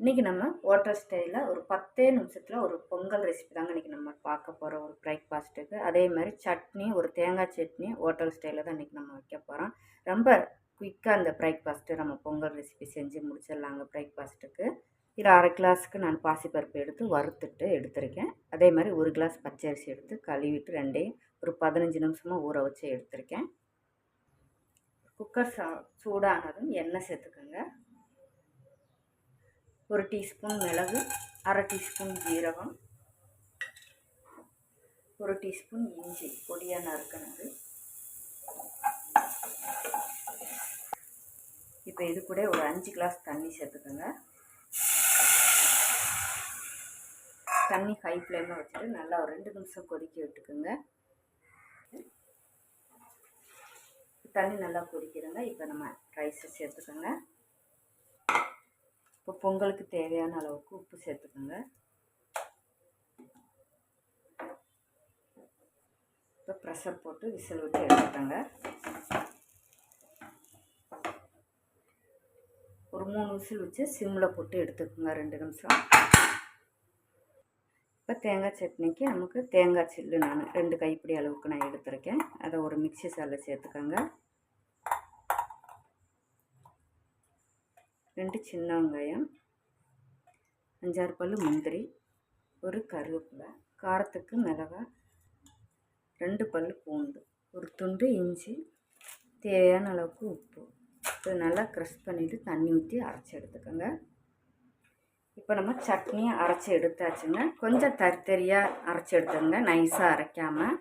இன்றைக்கி நம்ம ஹோட்டல் ஸ்டைலில் ஒரு பத்தே நிமிஷத்தில் ஒரு பொங்கல் ரெசிபி தாங்க இன்றைக்கி நம்ம பார்க்க போகிறோம் ஒரு பிரேக்ஃபாஸ்ட்டுக்கு அதே மாதிரி சட்னி ஒரு தேங்காய் சட்னி ஹோட்டல் ஸ்டைலில் தான் இன்றைக்கி நம்ம வைக்க போகிறோம் ரொம்ப குயிக்காக அந்த பிரேக்ஃபாஸ்ட்டு நம்ம பொங்கல் ரெசிபி செஞ்சு முடிச்சிடலாங்க பிரேக்ஃபாஸ்ட்டுக்கு இதில் அரை கிளாஸுக்கு நான் பாசிப்பருப்பு எடுத்து வறுத்துட்டு எடுத்திருக்கேன். அதே மாதிரி ஒரு கிளாஸ் பச்சரிசி எடுத்து கழுவிட்டு ரெண்டையும் ஒரு பதினஞ்சு நிமிஷமாக ஊற வச்சு எடுத்திருக்கேன். குக்கர் சா சூடானதும் எண்ணெய் சேர்த்துக்கோங்க. ஒரு டீஸ்பூன் மிளகு அரை டீஸ்பூன் ஜீரகம் ஒரு டீஸ்பூன் இஞ்சி பொடியாக நறுக்கினது. இப்போ இது கூட ஒரு அஞ்சு கிளாஸ் தண்ணி சேர்த்துக்கோங்க. தண்ணி ஹை ஃப்ளேமில் வச்சுட்டு நல்லா ஒரு ரெண்டு நிமிஷம் கொதிக்க விட்டுக்குங்க. தண்ணி நல்லா கொதிக்கிறங்க இப்போ நம்ம ரைஸை சேர்த்துக்கோங்க. இப்போ பொங்கலுக்கு தேவையான அளவுக்கு உப்பு சேர்த்துக்கோங்க. இப்போ ப்ரெஷர் போட்டு விசில் விட்டு எடுத்துக்கோங்க. ஒரு மூணு விசில் வச்சு சிம்மில் போட்டு எடுத்துக்கோங்க ரெண்டு நிமிஷம். இப்போ தேங்காய் சட்னிக்கு நமக்கு தேங்காய் சில்லு நான் ரெண்டு கைப்பிடி அளவுக்கு நான் எடுத்துருக்கேன். அதை ஒரு மிக்சி சாலை சேர்த்துக்கோங்க. ரெண்டு சின்ன வெங்காயம் அஞ்சாறு பல் முந்திரி ஒரு கருவேப்பிலை காரத்துக்கு மிளகாய் ரெண்டு பல் பூண்டு ஒரு துண்டு இஞ்சி தேவையான அளவுக்கு உப்பு. இது நல்லா க்ரஷ் பண்ணிவிட்டு தண்ணி ஊற்றி அரைச்சி எடுத்துக்கோங்க. இப்போ நம்ம சட்னியை அரைச்சி எடுத்தாச்சுங்க. கொஞ்சம் தரித்தரியாக அரைச்சி எடுத்துங்க நைஸாக அரைக்காமல்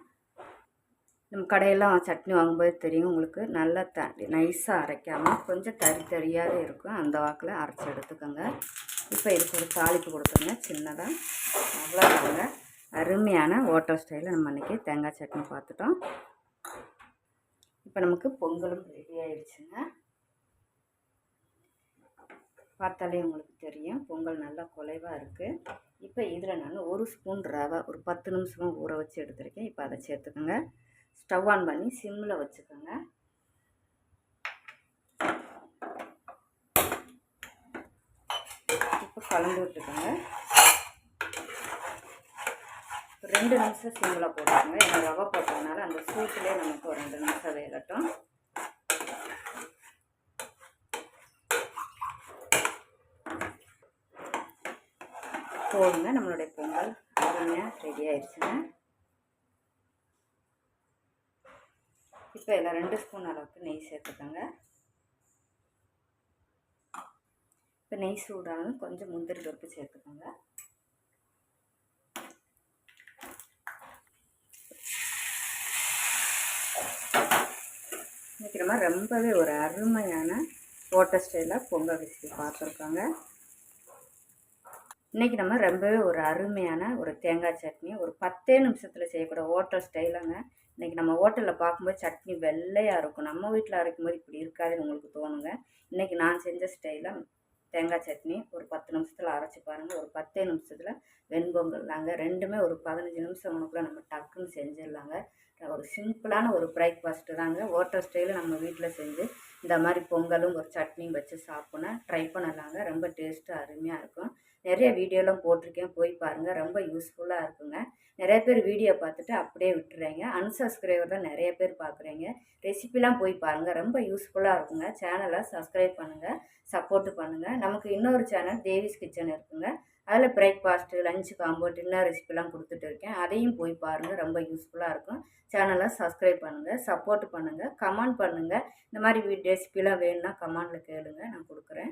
நம்ம கடையெல்லாம் சட்னி வாங்கும்போது தெரியும் உங்களுக்கு நல்லா த நைஸாக அரைக்காமல் கொஞ்சம் தறி தறியாகவே இருக்கும். அந்த வாக்கில் அரைச்சி எடுத்துக்கோங்க. இப்போ இதுக்கு ஒரு தாளிப்பு கொடுத்துருங்க. சின்னதாக அவ்வளோதாங்க அருமையான ஹோட்டல் ஸ்டைலில் நம்ம அன்றைக்கி தேங்காய் சட்னி பார்த்துட்டோம். இப்போ நமக்கு பொங்கலும் ரெடி ஆயிடுச்சுங்க. பார்த்தாலே உங்களுக்கு தெரியும். பொங்கல் நல்லா குலைவாக இருக்குது இப்போ இதில் நான் ஒரு ஸ்பூன் ரவை ஒரு பத்து நிமிஷமாக ஊற வச்சு எடுத்துருக்கேன். இப்போ அதை சேர்த்துக்கோங்க. ஸ்டவ் ஆன் பண்ணி சிம்மில் வச்சுக்கோங்க. இப்போ கலந்து விட்டுக்கோங்க. ரெண்டு நிமிஷம் சிம்மில் போட்டுக்கோங்க. ஏன்னா ரவை போட்டதுனால அந்த சூட்டிலே நமக்கு ஒரு ரெண்டு நிமிஷம் வேகட்டும். போடுங்க. நம்மளுடைய பொங்கல் அருமையாக ரெடி ஆயிடுச்சுங்க. இப்போ இதில் ரெண்டு ஸ்பூன் அளவுக்கு நெய் சேர்த்துக்கோங்க. இப்போ நெய் சூடானதும் கொஞ்சம் முந்திரி பருப்பு சேர்த்துக்கோங்க. இன்றைக்கி நம்ம ரொம்பவே ஒரு அருமையான ஓட்ட ஸ்டைலாக பொங்கல் ரெசிபி பார்த்துருக்காங்க. இன்றைக்கி நம்ம ரொம்பவே ஒரு அருமையான ஒரு தேங்காய் சட்னி ஒரு பத்தே நிமிஷத்தில் செய்யக்கூடிய ஹோட்டல் ஸ்டைலாங்க. இன்றைக்கி நம்ம ஹோட்டலில் பார்க்கும்போது சட்னி வெள்ளையாக இருக்கும். நம்ம வீட்டில் அரைக்கும் போது இப்படி இருக்காதுன்னு உங்களுக்கு தோணுங்க. இன்றைக்கி நான் செஞ்ச ஸ்டைலில் தேங்காய் சட்னி ஒரு பத்து நிமிஷத்தில் அரைச்சி பாருங்கள் ஒரு பத்தே நிமிஷத்தில் வெண்பொங்கல் தாங்க ரெண்டுமே ஒரு பதினஞ்சு நிமிஷம் உனக்குள்ளே நம்ம டக்குன்னு செஞ்சிடலாங்க. ஒரு சிம்பிளான ஒரு பிரேக்ஃபாஸ்ட்டு தாங்க. ஹோட்டல் ஸ்டைலில் நம்ம வீட்டில் செஞ்சு இந்த மாதிரி பொங்கலும் ஒரு சட்னியும் வச்சு சாப்பிட்னா ட்ரை பண்ணலாங்க. ரொம்ப டேஸ்ட்டாக அருமையாக இருக்கும். நிறைய வீடியோலாம் போட்டிருக்கேன் போய் பாருங்கள் ரொம்ப யூஸ்ஃபுல்லாக இருக்குங்க. நிறைய பேர் வீடியோ பார்த்துட்டு அப்படியே விட்டுறீங்க. அன்சப்ஸ்கிரைபர் தான் நிறைய பேர் பார்க்குறீங்க. ரெசிபிலாம் போய் பாருங்கள் ரொம்ப யூஸ்ஃபுல்லாக இருக்குங்க. சேனலை சப்ஸ்கிரைப் பண்ணுங்கள் சப்போர்ட்டு பண்ணுங்கள் நமக்கு இன்னொரு சேனல் தேவிஸ் கிச்சன் இருக்குங்க. அதில் பிரேக்ஃபாஸ்ட்டு லஞ்சு காம்போ டின்னர் ரெசிபிலாம் கொடுத்துட்டு இருக்கேன். அதையும் போய் பாருங்கள் ரொம்ப யூஸ்ஃபுல்லாக இருக்கும். சேனலை சப்ஸ்கிரைப் பண்ணுங்கள் சப்போர்ட் பண்ணுங்கள் கமெண்ட் பண்ணுங்கள் இந்த மாதிரி ரெசிபிலாம் வேணும்னா கமெண்டில் கேளுங்கள் நான் கொடுக்குறேன்.